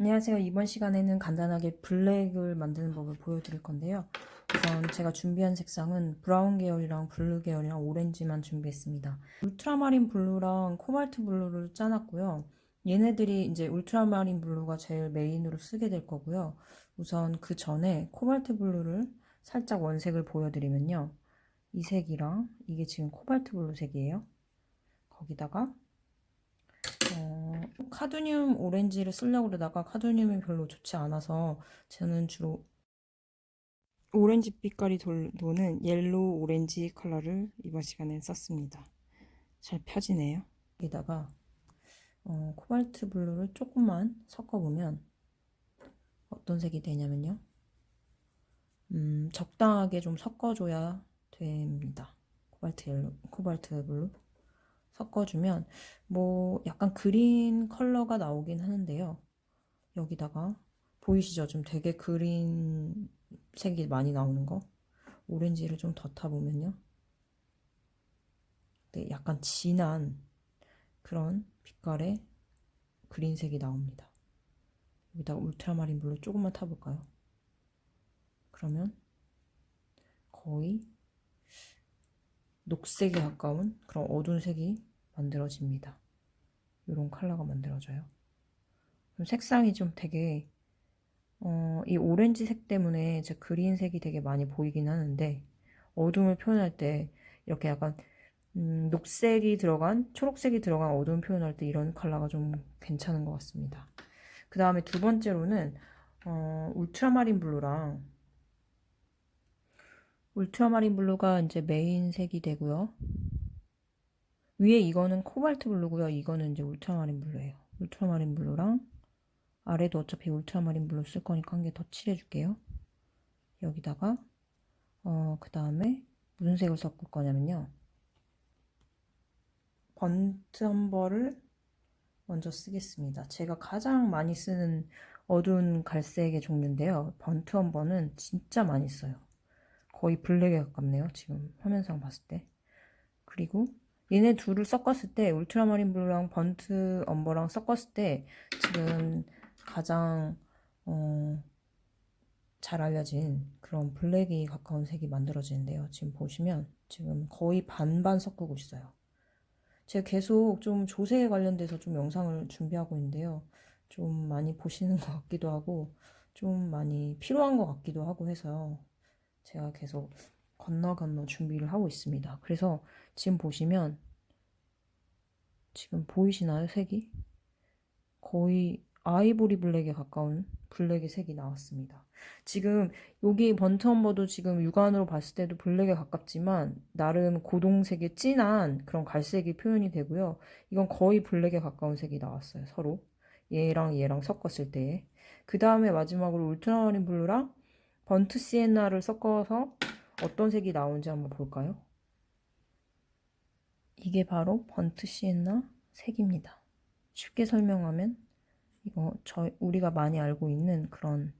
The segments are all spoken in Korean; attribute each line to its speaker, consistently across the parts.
Speaker 1: 안녕하세요. 이번 시간에는 간단하게 블랙을 만드는 법을 보여드릴 건데요. 우선 제가 준비한 색상은 브라운 계열이랑 블루 계열이랑 오렌지만 준비했습니다. 울트라마린 블루랑 코발트 블루를 짜놨고요. 얘네들이 이제 울트라마린 블루가 제일 메인으로 쓰게 될 거고요. 우선 그 전에 코발트 블루를 살짝 원색을 보여드리면요. 이 색이랑 이게 지금 코발트 블루 색이에요. 거기다가 어, 카드뮴 오렌지를 쓰려고 그러다가 카드뮴이 별로 좋지 않아서 저는 주로 오렌지 빛깔이 돌, 도는 옐로우 오렌지 컬러를 이번 시간에 썼습니다. 잘 펴지네요. 여기다가 어, 코발트 블루를 조금만 섞어보면 어떤 색이 되냐면요. 음, 적당하게 좀 섞어줘야 됩니다. 코발트 옐로, 코발트 블루. 섞어주면 뭐 약간 그린 컬러가 나오긴 하는데요. 여기다가 보이시죠? 좀 되게 그린 색이 많이 나오는 거. 오렌지를 좀 더 타보면요. 네, 약간 진한 그런 빛깔의 그린색이 나옵니다. 여기다가 울트라마린 블루 조금만 타볼까요? 그러면 거의 녹색에 가까운 그런 어두운 색이 만들어집니다. 이런 컬러가 만들어져요. 색상이 좀 되게 어, 이 오렌지색 때문에 제 그린색이 되게 많이 보이긴 하는데 어둠을 표현할 때 이렇게 약간 음, 녹색이 들어간 초록색이 들어간 어두운 표현할 때 이런 컬러가 좀 괜찮은 것 같습니다. 그 다음에 두 번째로는 어, 울트라마린 블루랑 울트라마린 블루가 이제 메인 색이 되고요. 위에 이거는 코발트 블루고요. 이거는 이제 울트라마린 블루예요. 울트라마린 블루랑 아래도 어차피 울트라마린 블루 쓸 거니까 한 개 더 칠해줄게요. 여기다가 어, 그 다음에 무슨 색을 섞을 거냐면요. 번트 험버를 먼저 쓰겠습니다. 제가 가장 많이 쓰는 어두운 갈색의 종류인데요. 번트 험버는 진짜 많이 써요. 거의 블랙에 가깝네요. 지금 화면상 봤을 때. 그리고 얘네 둘을 섞었을 때 울트라마린 블루랑 번트 엄버랑 섞었을 때 지금 가장 어, 잘 알려진 그런 블랙이 가까운 색이 만들어지는데요. 지금 보시면 지금 거의 반반 섞고 있어요. 제가 계속 좀 조세에 관련돼서 좀 영상을 준비하고 있는데요. 좀 많이 보시는 것 같기도 하고 좀 많이 필요한 것 같기도 하고 해서 제가 계속 건너 건너 준비를 하고 있습니다. 그래서 지금 보시면 지금 보이시나요? 색이? 거의 아이보리 블랙에 가까운 블랙의 색이 나왔습니다. 지금 여기 번트엄버도 지금 육안으로 봤을 때도 블랙에 가깝지만 나름 고동색의 진한 그런 갈색이 표현이 되고요. 이건 거의 블랙에 가까운 색이 나왔어요. 서로 얘랑 얘랑 섞었을 때. 그 다음에 마지막으로 울트라마린 블루랑 번트 시엔나를 섞어서 어떤 색이 나오는지 한번 볼까요? 이게 바로 번트 시엔나 색입니다. 쉽게 설명하면 이거 저 우리가 많이 알고 있는 그런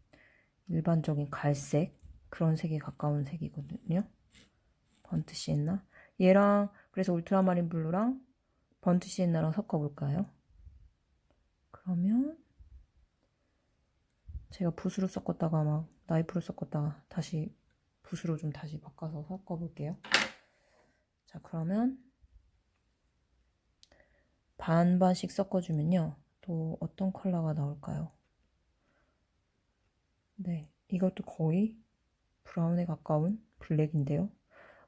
Speaker 1: 일반적인 갈색 그런 색에 가까운 색이거든요. 번트 시엔나 얘랑 그래서 울트라마린 블루랑 번트 시엔나랑 섞어볼까요? 그러면 제가 붓으로 섞었다가 막 나이프로 섞었다가 다시 붓으로 좀 다시 바꿔서 섞어볼게요. 자 그러면 반반씩 섞어주면요. 또 어떤 컬러가 나올까요? 네, 이것도 거의 브라운에 가까운 블랙인데요.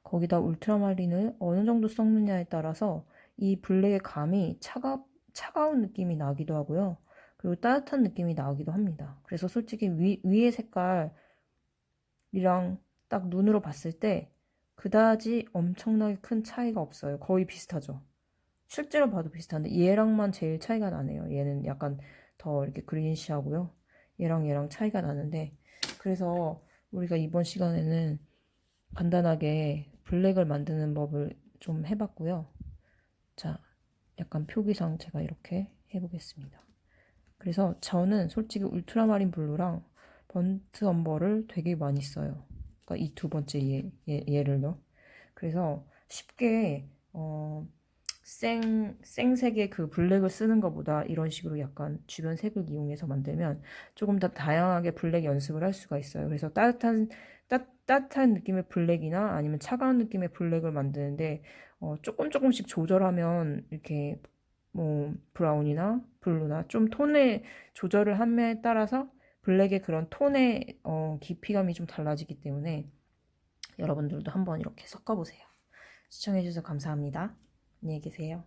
Speaker 1: 거기다 울트라마린을 어느 정도 섞느냐에 따라서 이 블랙의 감이 차가, 차가운 느낌이 나기도 하고요. 그리고 따뜻한 느낌이 나기도 합니다. 그래서 솔직히 위, 위의 색깔이랑 딱 눈으로 봤을 때 그다지 엄청나게 큰 차이가 없어요. 거의 비슷하죠. 실제로 봐도 비슷한데 얘랑만 제일 차이가 나네요. 얘는 약간 더 이렇게 그린시하고요. 얘랑 얘랑 차이가 나는데 그래서 우리가 이번 시간에는 간단하게 블랙을 만드는 법을 좀 해봤고요. 자, 약간 표기상 제가 이렇게 해보겠습니다. 그래서 저는 솔직히 울트라마린 블루랑 번트 엄버를 되게 많이 써요. 그러니까 이 두 번째 얘, 얘, 얘를요. 그래서 쉽게 어, 생, 생색의 그 블랙을 쓰는 것보다 이런 식으로 약간 주변 색을 이용해서 만들면 조금 더 다양하게 블랙 연습을 할 수가 있어요. 그래서 따뜻한, 따, 따뜻한 느낌의 블랙이나 아니면 차가운 느낌의 블랙을 만드는데 어, 조금 조금씩 조절하면 이렇게 뭐 브라운이나 블루나 좀 톤의 조절을 함에 따라서 블랙의 그런 톤의 어, 깊이감이 좀 달라지기 때문에 여러분들도 한번 이렇게 섞어보세요. 시청해주셔서 감사합니다. 안녕히 계세요.